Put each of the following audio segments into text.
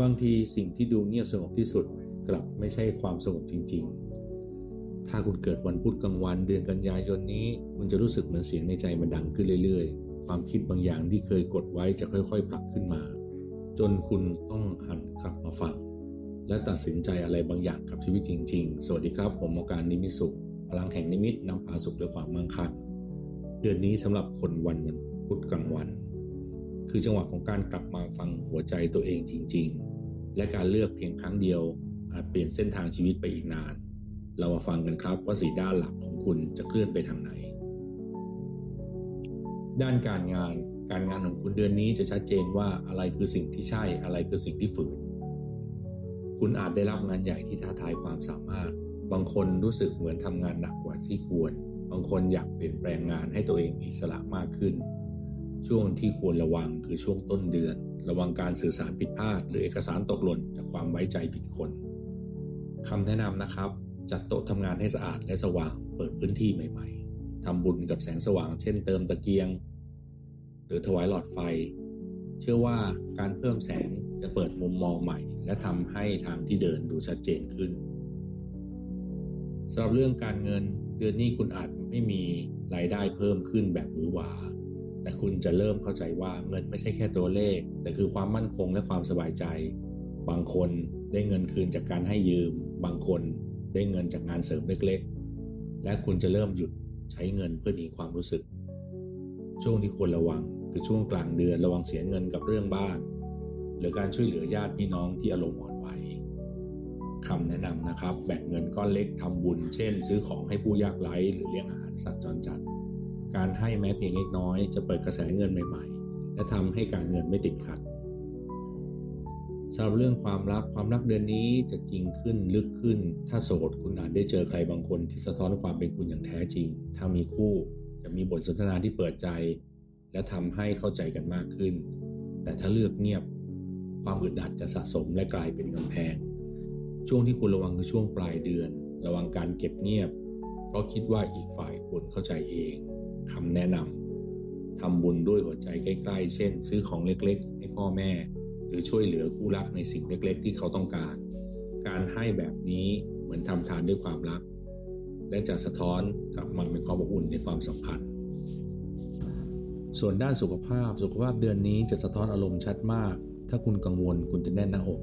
บางทีสิ่งที่ดูเงียบสงบที่สุดกลับไม่ใช่ความสงบจริง ๆ ถ้าคุณเกิดวันพุธกลางวันเดือนกันยายนนี้ คุณจะรู้สึกเหมือนเสียงในใจมันดังขึ้นเรื่อยๆ ความคิดบางอย่างที่เคยกดไว้จะค่อยๆผลักขึ้นมา จนคุณต้องหันกลับมาฟังและตัดสินใจอะไรบางอย่างกับชีวิตจริง ๆ สวัสดีครับ ผมหมอการนิมิสุข พลังแห่งนิมิตนำพาสุขและความมั่งคั่งเดือนนี้สำหรับคนวันวันพุธกลางวัน คือจังหวะของการกลับมาฟังหัวใจตัวเองจริง ๆ และการเลือกเพียงครั้งเดียว อาจเปลี่ยนเส้นทางชีวิตไปอีกนาน เรามาฟังกันครับว่าสีด้านหลักของคุณจะเคลื่อนไปทางไหน ด้านการงาน การงานของคุณเดือนนี้จะชัดเจนว่าอะไรคือสิ่งที่ใช่ อะไรคือสิ่งที่ฝืน คุณอาจได้รับงานใหญ่ที่ท้าทายความสามารถ บางคนรู้สึกเหมือนทำงานหนักกว่าที่ควร บางคนอยากเปลี่ยนแปลงงานให้ตัวเองมีอิสระมากขึ้น ช่วงที่ควรระวังคือช่วงต้นเดือน ระวังการสื่อสารผิดพลาด หรือเอกสารตกหล่นจากความไว้ใจผิดคนคำแนะนำนะครับ จัดโต๊ะทำงานให้สะอาดและสว่าง เปิดพื้นที่ใหม่ๆทำบุญกับแสงสว่าง เช่นเติมตะเกียง หรือถวายหลอดไฟ เชื่อว่าการเพิ่มแสงจะเปิดมุมมองใหม่ และทำให้ทางที่เดินดูชัดเจนขึ้นสำหรับเรื่องการเงินเดือนนี้คุณอาจไม่มีรายได้เพิ่มขึ้นแบบหวือหวา แต่คุณจะเริ่มเข้าใจว่าเงินไม่ใช่แค่ตัวเลข แต่คือความมั่นคงและความสบายใจ บางคนได้เงินคืนจากการให้ยืม บางคนได้เงินจากงานเสริมเล็กๆ และคุณจะเริ่มหยุดใช้เงินเพื่อหนีความรู้สึก ช่วงที่ควรระวังคือช่วงกลางเดือนระวังเสียเงินกับเรื่องบ้าน หรือการช่วยเหลือญาติพี่น้องที่อารมณ์อ่อนไหวคำแนะนำนะครับ แบ่งเงินก้อนเล็กทำบุญ เช่น ซื้อของให้ผู้ยากไร้หรือเลี้ยงอาหารสัตว์จรจัด การให้แม้เพียงเล็กน้อย จะเปิดกระแสเงินใหม่ๆ และทำให้การเงินไม่ติดขัดสำหรับเรื่องความรักความรักเดือนนี้จะจริงขึ้นลึกขึ้น ถ้าโสดคุณอาจได้เจอใครบางคนที่สะท้อนความเป็นคุณอย่างแท้จริง ถ้ามีคู่จะมีบทสนทนาที่เปิดใจ และทำให้เข้าใจกันมากขึ้น แต่ถ้าเลือกเงียบ ความอึดอัดจะสะสมและกลายเป็นกำแพง ช่วงที่คุณระวังคือช่วงปลายเดือน ระวังการเก็บเงียบ เพราะคิดว่าอีกฝ่ายควรเข้าใจเอง คำแนะนำทำบุญด้วยหัวใจใกล้ ๆ เช่น ซื้อของเล็กๆ ให้พ่อแม่ หรือช่วยเหลือคู่รักในสิ่งเล็ก ๆ ที่เขาต้องการ การให้แบบนี้เหมือนทำทานด้วยความรัก และจะสะท้อนกลับมาเป็นความอบอุ่นในความสัมพันธ์ส่วนด้านสุขภาพสุขภาพเดือนนี้จะสะท้อนอารมณ์ชัดมาก ถ้าคุณกังวลคุณจะแน่นหน้าอก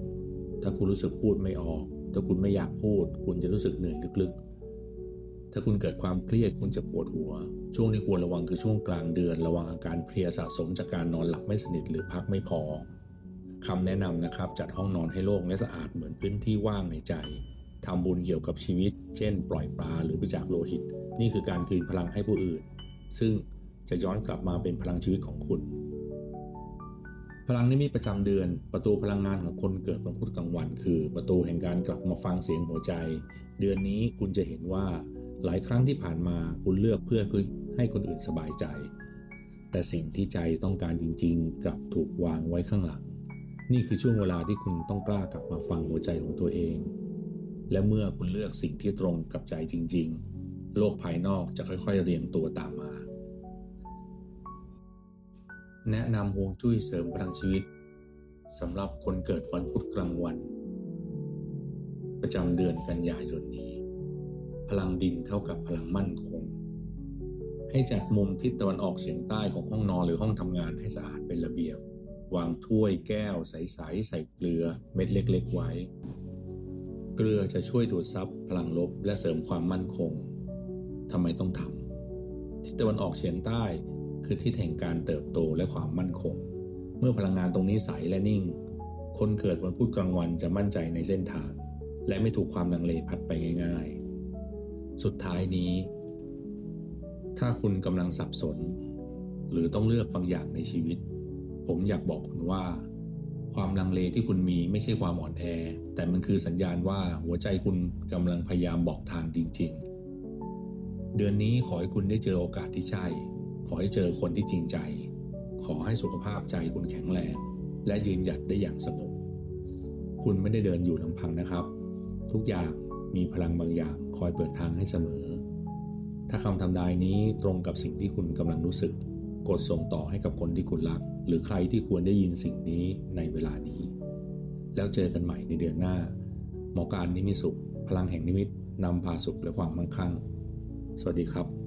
ถ้าคุณรู้สึกพูดไม่ออก ถ้าคุณไม่อยากพูด คุณจะรู้สึกเหนื่อยลึกๆ ถ้าคุณเกิดความเครียดคุณจะปวดหัว ช่วงที่ควรระวังคือช่วงกลางเดือน ระวังอาการเพลียสะสมจากการนอนหลับไม่สนิทหรือพักไม่พอคำแนะนำนะครับ จัดห้องนอนให้โล่งและสะอาดเหมือนพื้นที่ว่างในใจทำบุญเกี่ยวกับชีวิต เช่น ปล่อยปลาหรือบริจาคโลหิต นี่คือการคืนพลังให้ผู้อื่น ซึ่งจะย้อนกลับมาเป็นพลังชีวิตของคุณ พลังนิมิตประจำเดือน ประตูพลังงานของคนเกิดวันพุธกลางวัน คือ ประตูแห่งการกลับมาฟังเสียงหัวใจ เดือนนี้คุณจะเห็นว่า หลายครั้งที่ผ่านมาคุณเลือกเพื่อให้คนอื่นสบายใจ แต่สิ่งที่ใจต้องการจริง ๆ กลับถูกวางไว้ข้างหลัง นี่คือช่วงเวลาที่คุณต้องกล้ากลับมาฟังหัวใจของตัวเอง และเมื่อคุณเลือกสิ่งที่ตรงกับใจจริง ๆ โลกภายนอกจะค่อยๆ เรียงตัวตามมา แนะนำฮวงจุ้ยเสริมพลังชีวิตสำหรับคนเกิดวันพุธกลางวัน ประจำเดือนกันยายนนี้ พลังดินเท่ากับพลังมั่นคง ให้จัดมุมทิศตะวันออกเฉียงใต้ของห้องนอนหรือห้องทำงานให้สะอาดเป็นระเบียบ วางถ้วยแก้วใสๆใส่เกลือเม็ดเล็ก ๆ ไว้ เกลือจะช่วยดูดซับพลังลบและเสริมความมั่นคงทำไมต้องทำทิศตะวันออกเฉียงใต้คือทิศแห่งการเติบโตและความมั่นคง เมื่อพลังงานตรงนี้ใสและนิ่ง คนเกิดวันพุธกลางวันจะมั่นใจในเส้นทาง และไม่ถูกความลังเลพัดไปง่าย ๆ สุดท้ายนี้ ถ้าคุณกำลังสับสน หรือต้องเลือกบางอย่างในชีวิต ผมอยากบอกคุณว่า ความลังเลที่คุณมีไม่ใช่ความอ่อนแอ แต่มันคือสัญญาณว่าหัวใจคุณกำลังพยายามบอกทางจริง ๆ เดือนนี้ขอให้คุณได้เจอโอกาสที่ใช่ ขอให้เจอคนที่จริงใจ ขอให้สุขภาพใจคุณแข็งแรง และยืนหยัดได้อย่างสงบคุณไม่ได้เดินอยู่ลำพังนะครับ ทุกอย่าง มีพลังบางอย่างคอยเปิดทางให้เสมอ ถ้าคำทำนายนี้ตรงกับสิ่งที่คุณกำลังรู้สึก กดส่งต่อให้กับคนที่คุณรัก หรือใครที่ควรได้ยินสิ่งนี้ในเวลานี้ แล้วเจอกันใหม่ในเดือนหน้า หมอการนิมิตสุข พลังแห่งนิมิตนำพาสุขและความมั่งคั่ง สวัสดีครับ